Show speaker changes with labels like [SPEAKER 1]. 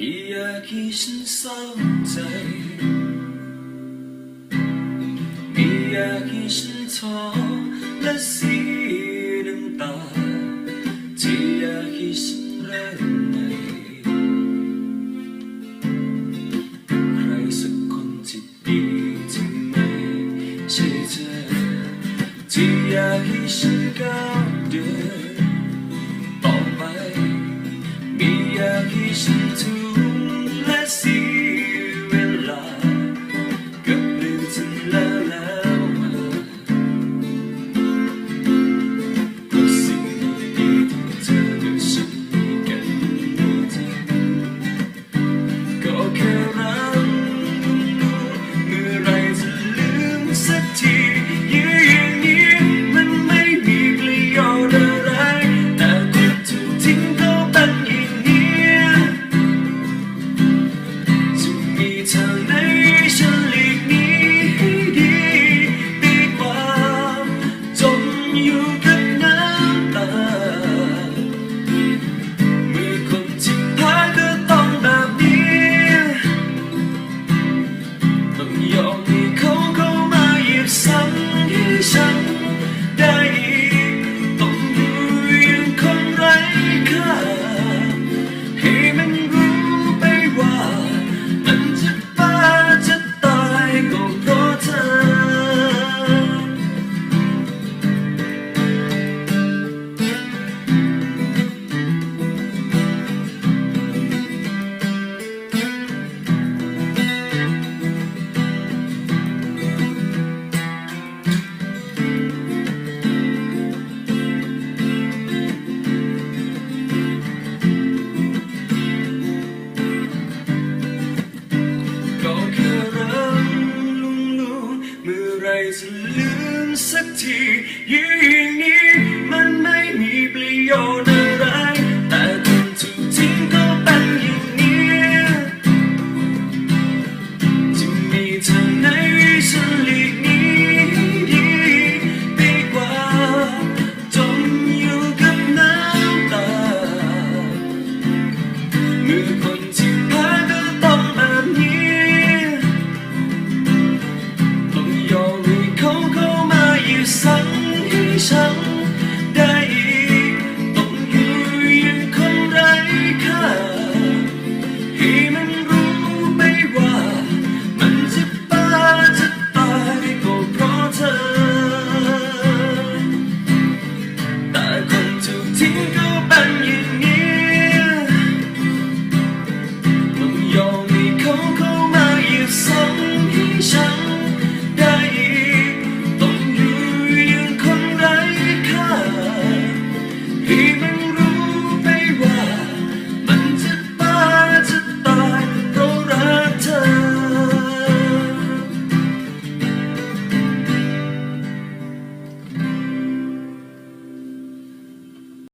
[SPEAKER 1] มีอยากให้ฉันสนใจอยากให้ฉันท้อและสียน้ำตา ที่อยากให้ฉันเริ่มใหม่ใครสักคนที่ดีที่ไม่ใช่เธอ ที่อยากให้ฉันก้าดิน ไม่อยากให้ฉันทุกข์และสี 与你。